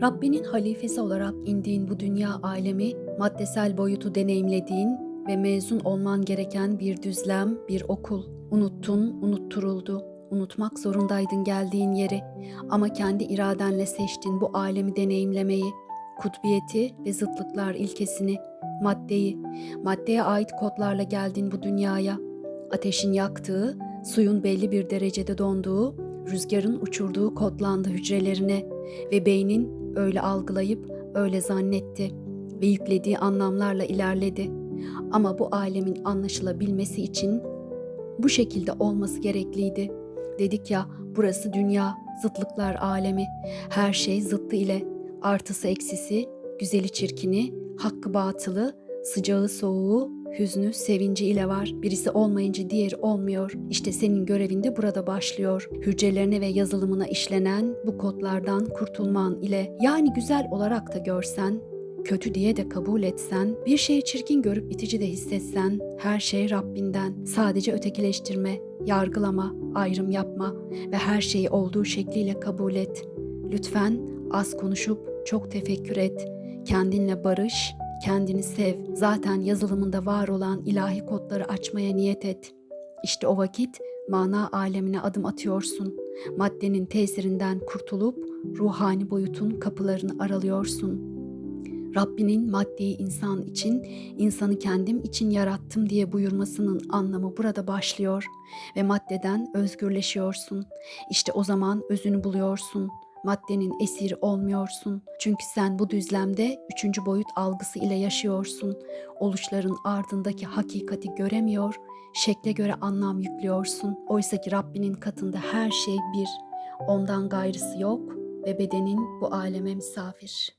Rabbinin halifesi olarak indiğin bu dünya alemi, maddesel boyutu deneyimlediğin ve mezun olman gereken bir düzlem, bir okul. Unuttun, unutturuldu. Unutmak zorundaydın geldiğin yeri ama kendi iradenle seçtin bu alemi deneyimlemeyi. Kutbiyeti ve zıtlıklar ilkesini, maddeyi, maddeye ait kodlarla geldin bu dünyaya. Ateşin yaktığı, suyun belli bir derecede donduğu, rüzgarın uçurduğu kodlandı hücrelerine ve beynin öyle algılayıp öyle zannetti ve yüklediği anlamlarla ilerledi. Ama bu alemin anlaşılabilmesi için bu şekilde olması gerekliydi. Dedik ya burası dünya, zıtlıklar alemi. Her şey zıttı ile, artısı eksisi, güzeli çirkini, hakkı batılı, sıcağı soğuğu, hüznü sevinci ile var. Birisi olmayınca diğeri olmuyor. İşte senin görevin de burada başlıyor. Hücrelerine ve yazılımına işlenen bu kodlardan kurtulman ile yani güzel olarak da görsen, kötü diye de kabul etsen, bir şeyi çirkin görüp itici de hissetsen, her şey Rabbinden. Sadece ötekileştirme, yargılama, ayrım yapma ve her şeyi olduğu şekliyle kabul et. Lütfen az konuşup çok tefekkür et. Kendinle barış, kendini sev. Zaten yazılımında var olan ilahi kodları açmaya niyet et. İşte o vakit mana alemine adım atıyorsun. Maddenin tesirinden kurtulup ruhani boyutun kapılarını aralıyorsun.'' Rabbinin maddeyi insan için, insanı kendim için yarattım diye buyurmasının anlamı burada başlıyor ve maddeden özgürleşiyorsun. İşte o zaman özünü buluyorsun. Maddenin esiri olmuyorsun. Çünkü sen bu düzlemde üçüncü boyut algısı ile yaşıyorsun. Oluşların ardındaki hakikati göremiyor, şekle göre anlam yüklüyorsun. Oysa ki Rabbinin katında her şey bir. Ondan gayrısı yok ve bedenin bu aleme misafir.